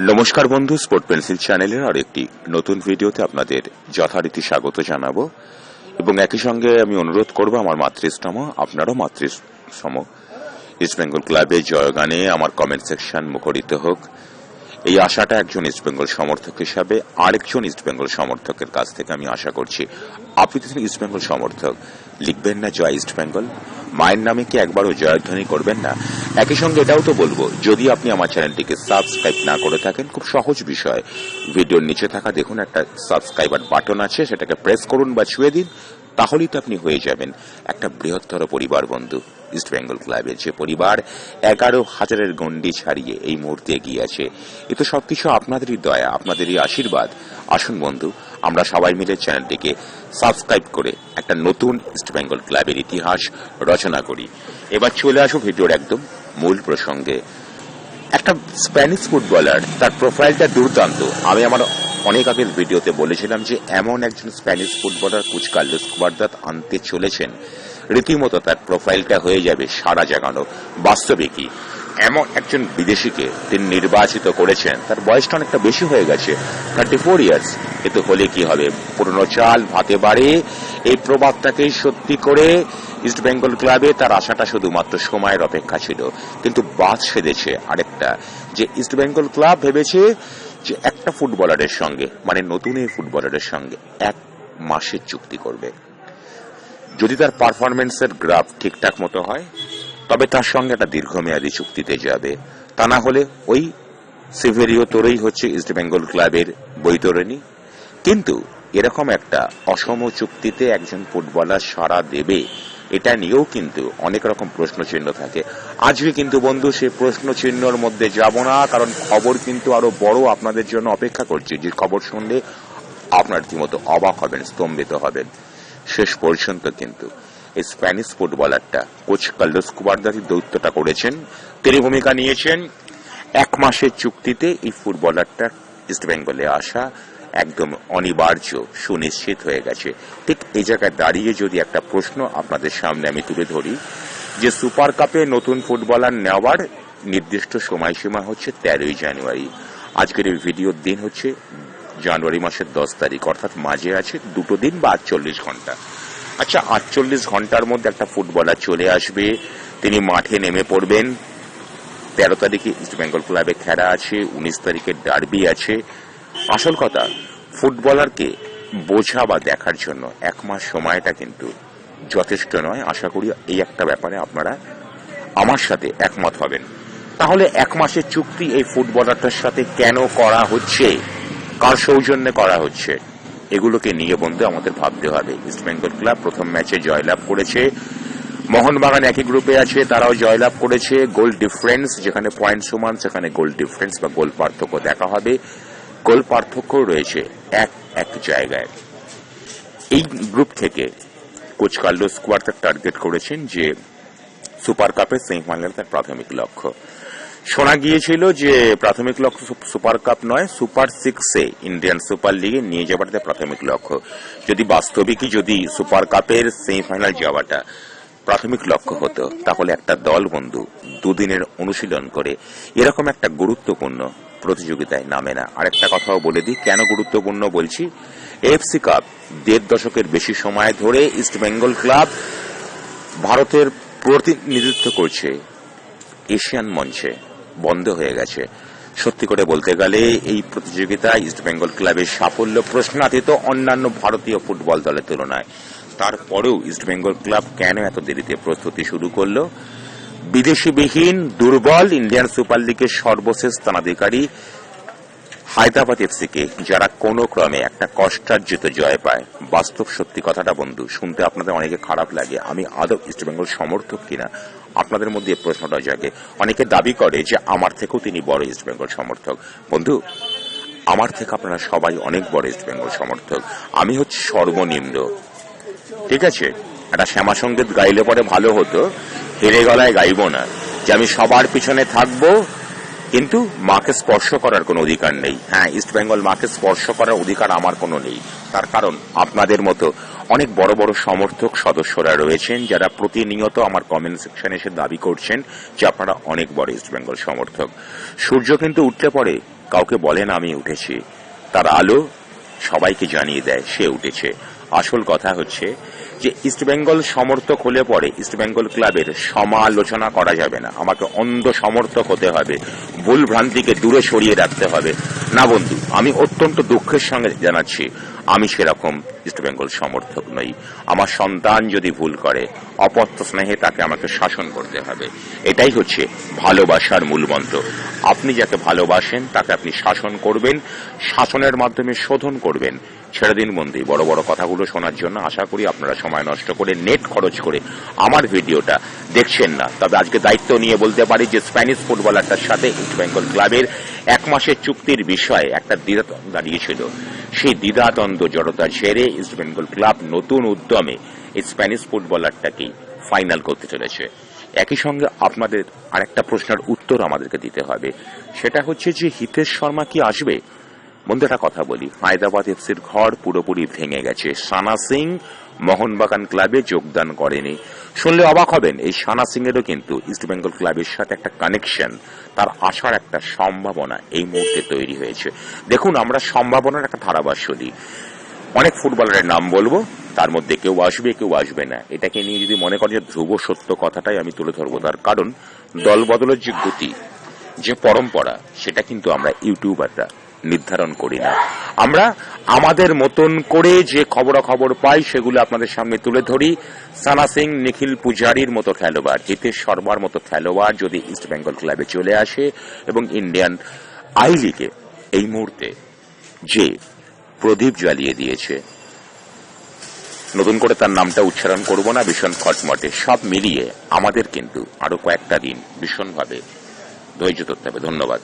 নমস্কার বন্ধু sport pencil চ্যানেলের আর একটি নতুন ভিডিওতে আপনাদের যথারীতি স্বাগত জানাব। এবং একই সঙ্গে আমি অনুরোধ করব, আমার মাতৃস্তম আপনারও মাতৃস্তম ইস্টবেঙ্গল ক্লাবের জয়গানে আমার কমেন্ট সেকশন মুখরিত হোক। এই আশাটা একজন ইস্টবেঙ্গল সমর্থক হিসাবে আরেকজন ইস্টবেঙ্গল সমর্থকের কাছ থেকে আমি আশা করছি। আপনি তো ইস্টবেঙ্গল সমর্থক। লিখবেন না জয় ইস্টবেঙ্গল মায়ের নামে কি একবারও জয়ধ্বনি করবেন না? একই সঙ্গে এটাও তো বলব, যদি আপনি আমার চ্যানেলটিকে সাবস্ক্রাইব না করে থাকেন, খুব সহজ বিষয়। ভিডিওর নিচে থাকা দেখুন একটা সাবস্ক্রাইবার বাটন আছে, সেটাকে প্রেস করুন বা ছুঁয়ে দিন, তাহলেই তো আপনি হয়ে যাবেন। একটা বৃহত্তর পরিবার, বন্ধু ইস্ট বেঙ্গল ক্লাবের যে পরিবার, এগারো হাজারের গণ্ডি ছাড়িয়ে এই মুহূর্তে এগিয়ে আছে। এ তো সবকিছু আপনাদেরই দয়া, আপনাদেরই আশীর্বাদ। আসুন বন্ধু, আমরা সবাই মিলে চ্যানেলটিকে সাবস্ক্রাইব করে একটা নতুন ইস্ট বেঙ্গল ক্লাবের ইতিহাস রচনা করি। এবার চলে আসো ভিডিওর একদম মূল প্রসঙ্গে। একটা স্প্যানিশ ফুটবলার তার প্রোফাইলটা দুর্দান্ত। আমি আমার অনেক আগের ভিডিওতে বলেছিলাম যে, এমন একজন Spanish footballer coach Carlos Cuadrat আনতে চলেছেন। রীতিমতো তার প্রোফাইলটা হয়ে যাবে সারা জাগানো বাস্তবে কি এমন একজন বিদেশিকে তিনি নির্বাচিত করেছেন। তার বয়সটা অনেকটা বেশি হয়ে গেছে থার্টি ফোর ইয়ার্স কিন্তু হলে কি হবে? পুরনো চাল ভাতে বাড়ে এই প্রভাবটাকে সত্যি করে ইস্ট বেঙ্গল ক্লাবে তার আশাটা শুধুমাত্র সময়ের অপেক্ষা ছিল। কিন্তু বাদ সেধেছে আরেকটা, যে ইস্ট বেঙ্গল ক্লাব ভেবেছে যে একটা ফুটবলারের সঙ্গে মানে নতুন এই ফুটবলারের সঙ্গে এক মাসের চুক্তি করবে। যদি তার পারফরমেন্সের গ্রাফ ঠিকঠাক মতো হয়, তবে তার সঙ্গে একটা দীর্ঘমেয়াদী চুক্তিতে যাবে। তা না হলে ওই সিভেরিও তোরেই হচ্ছে ইস্ট বেঙ্গল ক্লাবের বৈতরণী। কিন্তু এরকম একটা অসম চুক্তিতে একজন ফুটবলার সারা দেবে, এটা নিয়েও কিন্তু অনেক রকম প্রশ্ন চিহ্ন থাকে। আজকে কিন্তু বন্ধু সেই প্রশ্ন চিহ্নর মধ্যে যাব না, কারণ খবর কিন্তু আরও বড় আপনাদের জন্য অপেক্ষা করছে। যে খবর শুনলে আপনার রীতিমতো অবাক হবেন, স্তম্ভিত হবেন। শেষ পর্যন্ত কিন্তু স্প্যানিশ ফুটবলারটা কোচ কার্লোস কুবারদারি দৌত্যটা করেছেন তিনি ভূমিকা নিয়েছেন। এক মাসের চুক্তিতে এই ফুটবলারটা ইস্ট বেঙ্গলে আসা একদম অনিবার্য, সুনিশ্চিত হয়ে গেছে। ঠিক এই জায়গায় দাঁড়িয়ে যদি একটা প্রশ্ন আপনাদের সামনে আমি তুলে ধরি, যে সুপার কাপে নতুন ফুটবলার নেওয়ার নির্দিষ্ট সময়সীমা হচ্ছে তেরোই জানুয়ারি। আজকের এই ভিডিওর দিন হচ্ছে জানুয়ারি মাসের দশ তারিখ, অর্থাৎ মাঝে আছে দুটো দিন বা আটচল্লিশ ঘণ্টা। আচ্ছা আটচল্লিশ ঘণ্টার মধ্যে একটা ফুটবলার চলে আসবে, তিনি মাঠে নেমে পড়বেন। তেরো তারিখে ইস্ট বেঙ্গল ক্লাবে খেলা আছে, উনিশ তারিখে ডার্বি আছে আসল কথা, ফুটবলারকে বোঝা বা দেখার জন্য এক মাস সময়টা কিন্তু যথেষ্ট নয়। আশা করি এই একটা ব্যাপারে আপনারা আমার সাথে একমত হবেন। তাহলে এক মাসের চুক্তি এই ফুটবলারটার সাথে কেন করা হচ্ছে? কার সৌজন্যে করা হচ্ছে? এগুলোকে নিয়ে বন্ধু আমাদের ভাবতে হবে। ইস্ট বেঙ্গল ক্লাব প্রথম ম্যাচে জয়লাভ করেছে। মোহনবাগান একই গ্রুপে আছে, তারাও জয়লাভ করেছে। গোল ডিফারেন্স, যেখানে পয়েন্ট সমান, সেখানে গোল ডিফারেন্স বা গোল পার্থক্য দেখা হবে। গোল পার্থক্য রয়েছে এক এক জায়গায়। এই গ্রুপ থেকে কোচ কার্লোস কুয়ার্টার টার্গেট করেছেন যে সুপার কাপের সেমিফাইনাল তার প্রাথমিক লক্ষ্য। শোনা গিয়েছিল যে প্রাথমিক লক্ষ্য সুপার কাপ নয়, সুপার সিক্সে ইন্ডিয়ান সুপার লিগে নিয়ে যাওয়াটা তার প্রাথমিক লক্ষ্য। যদি বাস্তবিকই যদি সুপার কাপের সেমিফাইনাল যাওয়াটা প্রাথমিক লক্ষ্য হতো, তাহলে একটা দল বন্ধু দুদিনের অনুশীলন করে এরকম একটা গুরুত্বপূর্ণ প্রতিযোগিতায় নামে না। আরেকটা কথাও বলে দিই, কেন গুরুত্বপূর্ণ বলছি এফসি কাপ দেড় দশকের বেশি সময় ধরে ইস্ট বেঙ্গল ক্লাব ভারতের প্রতিনিধিত্ব করছে এশিয়ান মঞ্চে। বন্ধ হয়ে গেছে। সত্যি করে বলতে গেলে এই প্রতিযোগিতায় ইস্ট বেঙ্গল ক্লাবের সাফল্য প্রশ্নাতীত অন্যান্য ভারতীয় ফুটবল দলের তুলনায়। তারপরেও ইস্ট বেঙ্গল ক্লাব কেন এত দেরিতে প্রস্তুতি শুরু করল? বিদেশিবিহীন দুর্বল ইন্ডিয়ান সুপার লিগের সর্বশেষ স্থানাধিকারী হায়দ্রাবাদ এফসিকে, যারা কোনো ক্রমে একটা কষ্টার্জিত জয় পায়। বাস্তব সত্যি কথাটা বন্ধু, শুনতে আপনাদের অনেকে খারাপ লাগে। আমি আদৌ ইস্টবেঙ্গল সমর্থক কিনা, আপনাদের মধ্যে প্রশ্নটা জাগে। অনেকে দাবি করে যে আমার থেকেও তিনি বড় ইস্টবেঙ্গল সমর্থক। বন্ধু, আমার থেকে আপনারা সবাই অনেক বড় ইস্টবেঙ্গল সমর্থক। আমি হচ্ছে সর্বনিম্ন। ঠিক আছে? একটা শ্যামাসঙ্গীত গাইলে পরে ভালো হতো। হেরে গলায় গাইব না, যে আমি সবার পিছনে থাকব, কিন্তু মাকে স্পর্শ করার কোনো অধিকার নেই। হ্যাঁ ইস্ট বেঙ্গল মাকে স্পর্শ করার অধিকার আমার কোনো নেই। তার কারণ আপনাদের মতো অনেক বড় বড় সমর্থক সদস্যরা রয়েছেন, যারা প্রতিনিয়ত আমার কমেন্ট সেকশনে এসে দাবি করছেন যে আপনারা অনেক বড় ইস্ট বেঙ্গল সমর্থক। সূর্য কিন্তু উঠতে পড়ে, কাউকে বলেন আমি উঠেছি। তার আলো সবাইকে জানিয়ে দেয়, সে উঠেছে। আসল কথা হচ্ছে যে ইস্টবেঙ্গল সমর্থক হলে পরে ইস্টবেঙ্গল ক্লাবের সমালোচনা করা যাবে না। আমাকে অন্ধ সমর্থক হতে হবে, ভুল ভ্রান্তিকে দূরে সরিয়ে রাখতে হবে। না বন্ধু, আমি অত্যন্ত দুঃখের সঙ্গে জানাচ্ছি, আমি সেরকম ইস্টবেঙ্গল সমর্থক নই। আমার সন্তান যদি ভুল করে, অপত্য স্নেহে তাকে আমাকে শাসন করতে হবে। এটাই হচ্ছে ভালোবাসার মূল মন্ত্র। আপনি যাকে ভালোবাসেন, তাকে আপনি শাসন করবেন, শাসনের মাধ্যমে শোধন করবেন। ছেড়ে দিন বন্দি। বড় বড় কথাগুলো শোনার জন্য আশা করি আপনারা সময় নষ্ট করে নেট খরচ করে আমার ভিডিওটা দেখছেন না। তবে আজকে দায়িত্ব নিয়ে বলতে পারি যে স্প্যানিশ ফুটবলারটার সাথে ইস্ট বেঙ্গল ক্লাবের এক মাসের চুক্তির বিষয়ে একটা দ্বিধাদ্বন্দ্ব দাঁড়িয়েছিল। সেই দ্বিধাদ্বন্দ্ব জড়তা ঝেড়ে ইস্ট বেঙ্গল ক্লাব নতুন উদ্যমে এই স্প্যানিশ ফুটবলারটাকে ফাইনাল করতে চলেছে। একই সঙ্গে আপনাদের আরেকটা প্রশ্নের উত্তর আমাদেরকে দিতে হবে। সেটা হচ্ছে যে হিতেশ শর্মা কি আসবে? বন্ধু, একটা কথা বলি। হায়দ্রাবাদ এফসির ঘর পুরোপুরি ভেঙে গেছে। সানা সিং মোহনবাগান ক্লাবে যোগদান করেনি। শুনলে অবাক হবেন, এই সানা সিং এরও কিন্তু ইস্টবেঙ্গল ক্লাবের সাথে একটা কানেকশন তার আসার একটা সম্ভাবনা এই মুহূর্তে তৈরি হয়েছে। দেখুন, আমরা সম্ভাবনার একটা ধারাভাষ্য দিই। অনেক ফুটবলারের নাম বলব, তার মধ্যে কেউ আসবে কেউ আসবে না। এটাকে নিয়ে যদি মনে করেন যে ধ্রুব সত্য কথাটাই আমি তুলে ধরবো, তার কারণ দল বদলের যে গতি, যে পরম্পরা, সেটা কিন্তু আমরা ইউটিউবাররা নির্ধারণ করি না। আমরা আমাদের মতন করে যে খবরাখবর পাই, সেগুলো আপনাদের সামনে তুলে ধরি। সানা সিং, নিখিল পূজারির মতো খেলোয়াড় হিতেশ শর্মার মতো খেলোয়াড় যদি ইস্ট বেঙ্গল ক্লাবে চলে আসে এবং ইন্ডিয়ান আই লিগে এই মুহূর্তে যে প্রদীপ জ্বালিয়ে দিয়েছে। নতুন করে তার নামটা উচ্চারণ করব না, ভীষণ খটমটে। সব মিলিয়ে আমাদের কিন্তু আরও কয়েকটা দিন ভীষণভাবে ধৈর্য ধরতে হবে। ধন্যবাদ।